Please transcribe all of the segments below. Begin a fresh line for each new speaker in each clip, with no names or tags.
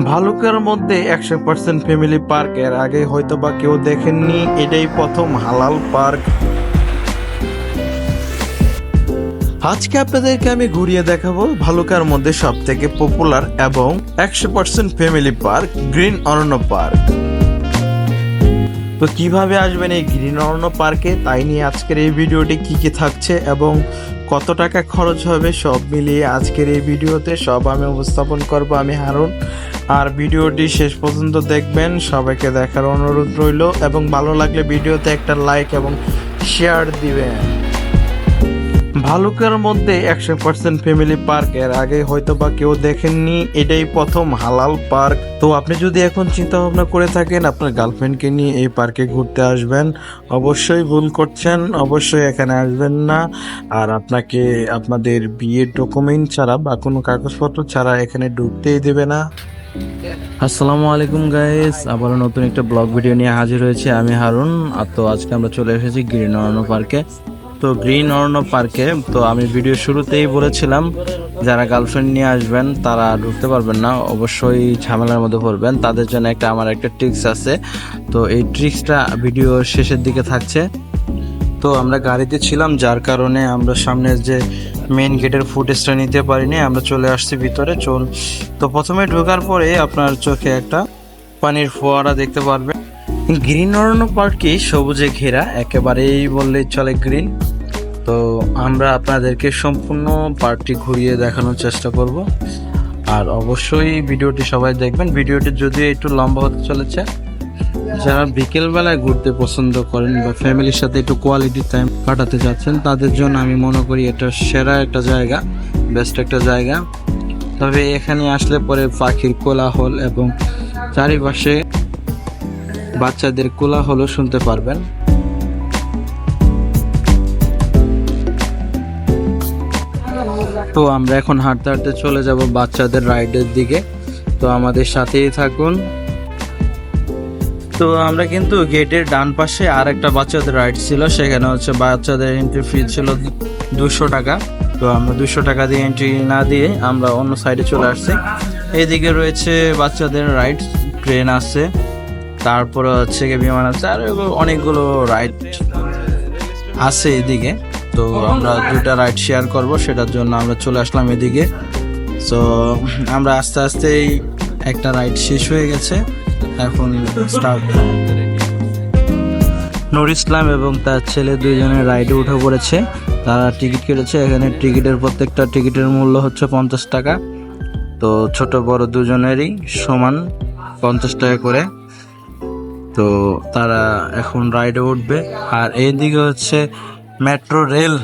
ভালুকের মধ্যে একশো percent family পার্কের আগে হয়তো বা কেউ দেখেননি, এটাই প্রথম হালাল পার্ক আজকে আপনাদেরকে আমি ঘুরিয়ে দেখাবো ভালুকার মধ্যে সব থেকে পপুলার এবং একশো percent family park green Aranya park তো কীভাবে আসবেন এই গ্রিন অরণ্য পার্কে? তাই নিয়ে আজকের এই ভিডিওটি কি কি থাকছে এবং কত টাকা খরচ হবে সব মিলিয়ে আজকের এই ভিডিওতে সব আমি উপস্থাপন করব আমি হারুন। আর ভিডিওটি শেষ পর্যন্ত দেখবেন, সবাইকে দেখার অনুরোধ রইল এবং ভালো লাগলে ভিডিওতে একটা লাইক এবং শেয়ার দিবেন। ভালুকের মধ্যে একশো পার্সেন্ট ফ্যামিলি পার্কের আগে হয়তো বা কেউ দেখেননি, এটাই প্রথম হালাল পার্ক তো আপনি যদি এখন চিন্তা ভাবনা করে থাকেন, আপনার গার্লফ্রেন্ডকে নিয়ে এই পার্কে ঘুরতে আসবেন, অবশ্যই ভুল করছেন, অবশ্যই এখানে আসবেন না। আর আপনাকে আপনাদের বিয়ের ডকুমেন্ট ছাড়া বা কোনো কাগজপত্র ছাড়া এখানে ঢুকতেই দেবে না। আসসালামু আলাইকুম গাইস আবারও নতুন একটা ব্লগ ভিডিও নিয়ে হাজির হয়েছে আমি হারুন। আর তো আজকে আমরা চলে এসেছি গ্রিন অরণ্য পার্কে তো গ্রিন অরণ্য পার্কে, তো আমি ভিডিও শুরুতেই বলেছিলাম, যারা গার্লফ্রেন্ড নিয়ে আসবেন, তারা ঢুকতে পারবেন না, অবশ্যই ঝামেলার মধ্যে পড়বেন। তাদের জন্য একটা আমার একটা ট্রিক্স আছে। তো এই ট্রিক্সটা ভিডিও শেষের দিকে থাকছে। তো আমরা গাড়িতে ছিলাম, যার কারণে আমরা সামনের যে মেন গেটের ফুটেজটা নিতে পারিনি, আমরা চলে আসছি ভিতরে। চল, তো প্রথমে ঢোকার পরে আপনার চোখে একটা পানির ফোয়ারা দেখতে পারবেন। গ্রিন অরণ্য পার্কই সবুজে ঘেরা, একেবারেই বললেই চলে গ্রিন তো আমরা আপনাদেরকে সম্পূর্ণ পার্কটি ঘুরিয়ে দেখানোর চেষ্টা করব। আর অবশ্যই ভিডিওটি সবাই দেখবেন। ভিডিওটি যদিও একটু লম্বা হতে চলেছে, যারা বিকেলবেলায় ঘুরতে পছন্দ করেন বা ফ্যামিলির সাথে একটু কোয়ালিটি টাইম কাটাতে যাচ্ছেন, তাদের জন্য আমি মনে করি এটা সেরা একটা জায়গা বেস্ট একটা জায়গা। তবে এখানে আসলে পরে পাখির কোলাহল এবং চারিপাশে বাচ্চাদের কোলাহলও শুনতে পারবেন। তো আমরা এখন হাঁটতে হাঁটতে চলে যাব বাচ্চাদের রাইডের দিকে। তো আমাদের সাথেই থাকুন। তো আমরা কিন্তু গেটের ডান পাশে আর একটা বাচ্চাদের রাইড ছিল, সেখানে হচ্ছে বাচ্চাদের এন্ট্রি ফি ছিল দুশো টাকা। তো আমরা দুশো টাকা দিয়ে এন্ট্রি না দিয়ে আমরা অন্য সাইডে চলে আসছি। এইদিকে রয়েছে বাচ্চাদের রাইড ট্রেন আছে। তারপরে হচ্ছে বিমান আছে, আর অনেকগুলো রাইড আছে এদিকে। তো আমরা দুটা রাইড শেয়ার করব, সেটার জন্য আমরা চলে আসলাম এদিকে। তো আমরা আস্তে আস্তেই একটা রাইড শেষ হয়ে গেছে। এখন স্টার্ট নুর ইসলাম এবং তার ছেলে দুইজনে রাইডে উঠে পড়েছে। তারা টিকিট কেটেছে, এখানে টিকিটের প্রত্যেকটা টিকিটের মূল্য হচ্ছে পঞ্চাশ টাকা। তো ছোট বড় দুজনেরই সমান পঞ্চাশ টাকা করে। তো তারা এখন রাইডে উঠবে। আর এইদিকে হচ্ছে মেট্রো রেল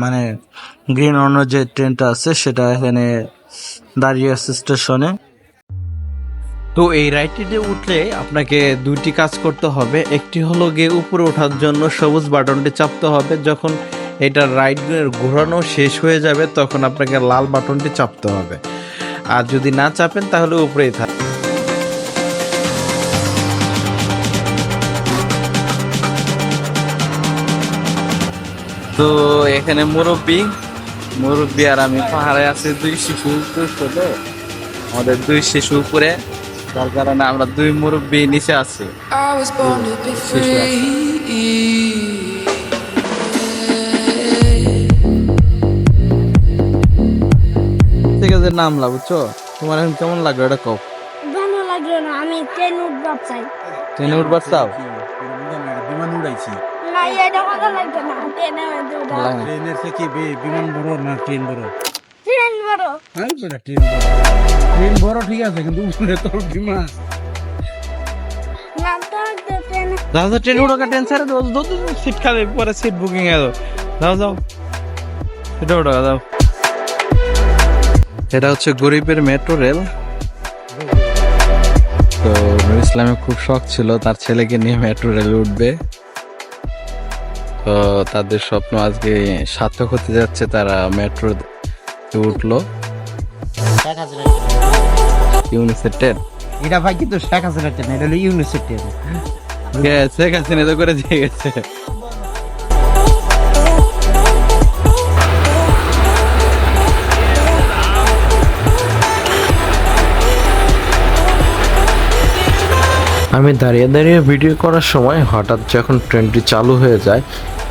মানে গ্রিন অন্য যে ট্রেনটা আছে, সেটা এখানে দাঁড়িয়ে আছে স্টেশনে। তো এই রাইডটিতে উঠলে আপনাকে দুইটি কাজ করতে হবে। একটি হলো গিয়ে উপরে ওঠার জন্য সবুজ বাটনটি চাপতে হবে। যখন এটা রাইড ঘোরানো শেষ হয়ে যাবে, তখন আপনাকে লাল বাটনটি চাপতে হবে। আর যদি না চাপেন, তাহলে উপরেই থাক তো এখানে মুরব্বী মুরব্বী আর আমি পাহাড়ে আছে দুই শিশু ছোট আমাদের দুই শিশু উপরে তার কারণে আমরা দুই মুরব্বী নিচে আছি ঠিক আছে নামলা বুঝছ তোমার এখন কেমন লাগল এটা কও
ভালো লাগল না আমি ট্রেন উঠবার চাই
ট্রেনে উঠবার চাও
বিমান উড়াইছি
না এটা ভালো লাগতো না ট্রেনে উঠা
ট্রেনের থেকে বিমান বড় না ট্রেন বড়
ট্রেন বড়
আরে বেটা ট্রেন বড় ট্রেন বড় ঠিক আছে কিন্তু উপরে তোর বিমান
না তো ট্রেন
যাও যাও ট্রেনে উঠো ট্রেন ছেড়ে দাও দাও সিট খালি পরে সিট বুকিং এ দাও যাও যাও এটা যাও এটা হচ্ছে গরিবের মেট্রো রেল। তো নুর ইসলামের খুব শখ ছিল তার ছেলেকে নিয়ে মেট্রো রেলে উঠবে। তো তাদের স্বপ্ন আজকে সার্থক হতে যাচ্ছে তারা মেট্রো উঠল। ইউনিসের ট্রেন
এটা ভাই কিন্তু শেখ হাসিনা ট্রেন এটা হলো ট্রেন
গেছে গেছে তো করে দিয়ে গেছে। আমি দাঁড়িয়ে দাঁড়িয়ে ভিডিও করার সময় হঠাৎ যখন ট্রেনটি চালু হয়ে যায়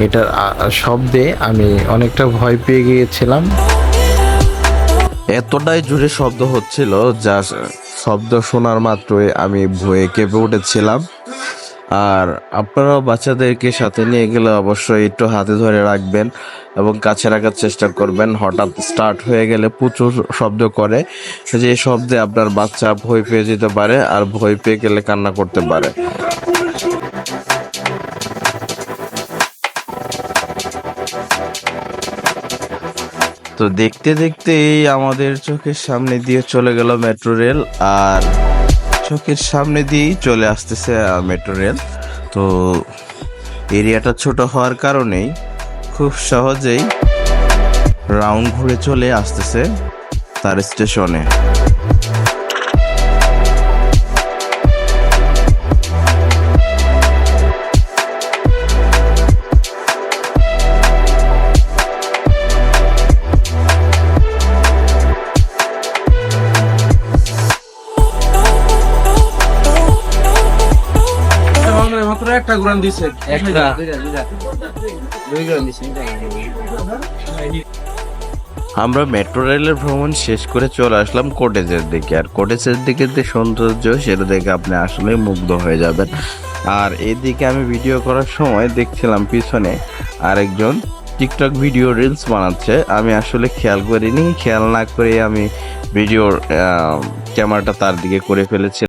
এটার শব্দে আমি অনেকটা ভয় পেয়ে গিয়েছিলাম। এতটাই জোরে শব্দ হচ্ছিল যা শব্দ শোনার মাত্রই আমি ভয়ে কেঁপে উঠেছিলাম। আর আপনারাও বাচ্চাদেরকে সাথে নিয়ে গেলে অবশ্যই একটু হাতে ধরে রাখবেন এবং কাছে রাখার চেষ্টা করবেন। হঠাৎ স্টার্ট হয়ে গেলে প্রচুর শব্দ করে, যে শব্দে আপনার বাচ্চা ভয় পেয়ে যেতে পারে আর ভয় পেয়ে গেলে কান্না করতে পারে। তো দেখতে দেখতেই আমাদের চোখের সামনে দিয়ে চলে গেল মেট্রো রেল আর চোখের সামনে দিয়েই চলে আসতেছে মেট্রো রেল। তো এরিয়াটা ছোট হওয়ার কারণেই খুব সহজেই রাউন্ড ঘুরে চলে আসতেছে তার স্টেশনে।
মাত্র একটা গ্রাম দিছে।
একটা। দুই গ্রাম দিছি
আমরা মেট্রো রেলের ভ্রমণ শেষ করে চলে আসলাম কোটেজের দিকে। আর কোটেজের দিকে যে সৌন্দর্য সেটা দেখে আপনি আসলে মুগ্ধ হয়ে যাবেন। আর এদিকে আমি ভিডিও করার সময় দেখছিলাম পিছনে আরেকজন টিকটক ভিডিও রিলস বানাচ্ছে। আমি আসলে খেয়াল করিনি। খেয়াল না করে আমি ভিডিওর ক্যামেরাটা তার দিকে করে ফেলেছি।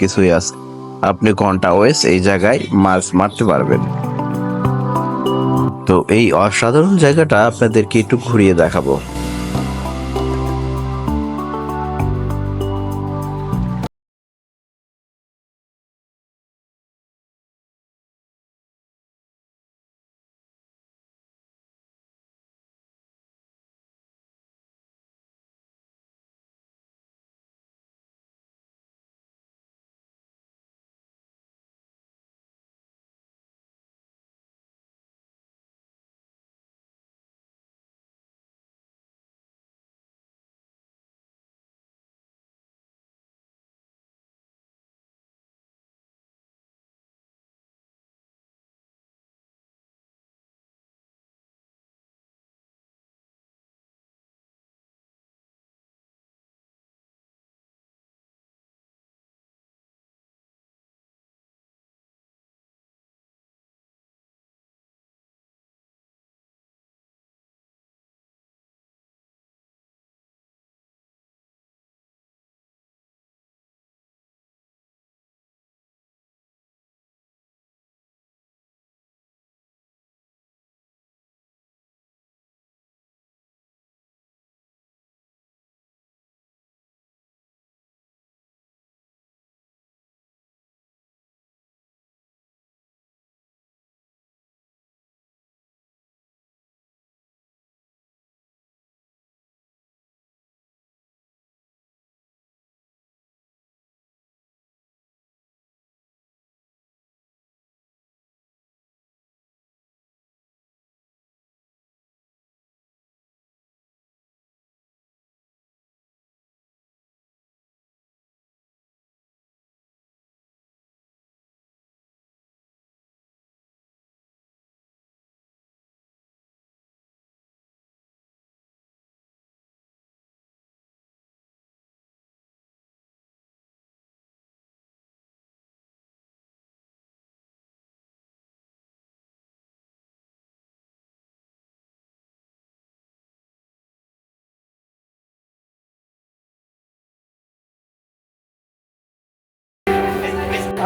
কিছুই আছে। আপনি ঘণ্টা ওয়েস এই জায়গায় মাছ মারতে পারবেন। তো এই অসাধারণ জায়গাটা আপনাদেরকে একটু ঘুরিয়ে দেখাবো।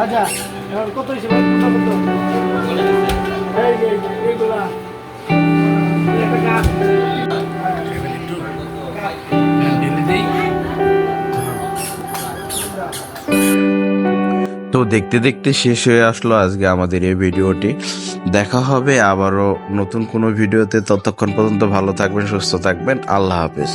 আচ্ছা কত হয়েছে
তো দেখতে দেখতে শেষ হয়ে আসলো আজকে আমাদের এই ভিডিওটি। দেখা হবে আবারও নতুন কোনো ভিডিওতে। ততক্ষণ পর্যন্ত ভালো থাকবেন, সুস্থ থাকবেন। আল্লাহ হাফেজ।